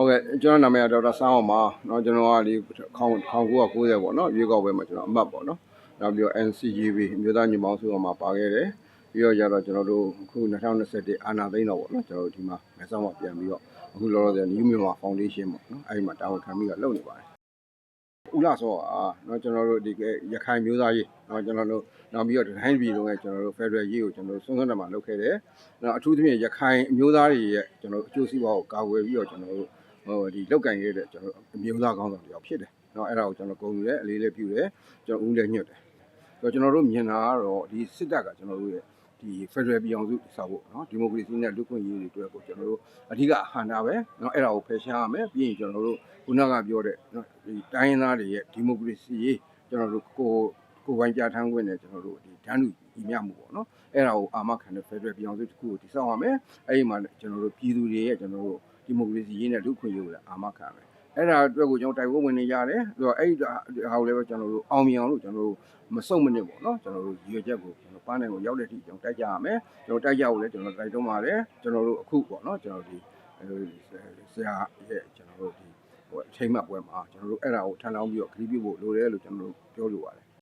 ဟုတ်ကဲ့ကျွန်တော်နာမည်ကဒေါက်တာဆန်းအောင်ပါเนาะကျွန်တော်ကဒီခေါင်ခေါင်990ပေါ့เนาะရွေးကောက်ပွဲမှာကျွန်တော်အမတ်ပေါ့เนาะနောက်ပြီးတော့ NCGB အမျိုးသားညီမောင်စုမှာပါခဲ့တယ်ပြီးတော့ကြတော့ကျွန်တော်တို့အခု2021အာနာသိန်းတော့ပေါ့เนาะကျွန်တော်တို့ဒီမှာမဲဆောက်မှာပြန်ပြီးတော့အခုလောလောဆယ် New Myanmar Foundation ပေါ့เนาะအဲဒီမှာတာဝန်ခံပြီးတော့လုပ်နေပါတယ်ဦးလာစောอ่ะเนาะကျွန်တော်တို့ဒီရခိုင်မျိုးသားရေးเนาะကျွန်တော်တို့နောက်ပြီးတော့တိုင်းပြည်လုံးရဲ့ကျွန်တော်တို့ Federal ရေးကိုကျွန်တော်တို့စွန်းစွန်းတမလုပ်ခဲ့တယ်เนาะအထူးသဖြင့်ရခိုင်အမျိုးသားတွေရဲ့ကျွန်တော်တို့အကျိုးစီးပွားကိုကာကွယ်ပြီးတော့ကျွန်တော်တို့ ဟိုဒီလောက်ကင်ရဲ့ကျွန်တော်အမျိုးသားကောင်းဆောင်တယောက်ဖြစ်တယ်နော်အဲ့ဒါကိုကျွန်တော်ဂုဏ်ယူတယ်အလေးလေးပြုတယ်ကျွန်တော်ဦးလည်းညွတ်တယ်ဆိုတော့ကျွန်တော်တို့မြင်တာကတော့ဒီစစ်တပ်ကကျွန်တော်တို့ရဲ့ဒီ Federal ပြည်အောင်စုစာဖို့နော်ဒီမိုကရေစီနဲ့လူ့ခွင့်ရေးတွေအတွက်ကိုကျွန်တော်တို့အဓိကဟန်တာပဲနော်အဲ့ဒါကိုဖယ်ရှားရမယ်ပြီးရင်ကျွန်တော်တို့ခုနကပြောတဲ့နော်ဒီတိုင်းရင်းသားတွေရဲ့ဒီမိုကရေစီရေးကျွန်တော်တို့ကိုကိုပိုင်းပြထမ်းခွင့်နဲ့ကျွန်တော်တို့ဒီတန်းလူညီမျှမှုပေါ့နော်အဲ့ဒါကိုအာမခံတဲ့ Federal ပြည်အောင်စုတစ်ခုကိုတည်ဆောက်ရမယ်အဲ့ဒီမှာကျွန်တော်တို့ပြည်သူတွေရဲ့ကျွန်တော်တို့ ဒီမိုကရေစီရေးနဲ့လူ့ခွင့်ရေးကိုလည်းအာမခံတယ်အဲ့ဒါအတွက်ကိုကျွန်တော်တိုက်ပွဲဝင်နေရတယ်ဆိုတော့အဲ့ဒီဟာကိုလည်းပဲကျွန်တော်တို့အောင်မြင်အောင်လို့ကျွန်တော်တို့မစုံမနစ်ပေါ့နော်ကျွန်တော်တို့ရည်ရွယ်ချက်ကိုကျွန်တော်ပန်းနိုင်ကိုရောက်တဲ့အထိကျွန်တော်တိုက်ကြရမယ်ကျွန်တော်တိုက်ကြဖို့လည်းကျွန်တော်တိုက်တွန်းပါတယ်ကျွန်တော်တို့အခုပေါ့နော်ကျွန်တော်ဒီဆရာရဲ့ကျွန်တော်တို့ဒီဟိုအချိန်မှတ်ပွဲမှာကျွန်တော်တို့အဲ့ဒါကိုထန်လောင်းပြီးတော့ခရီးပြဖို့လိုတယ်လို့ကျွန်တော်တို့ပြောလိုပါတယ်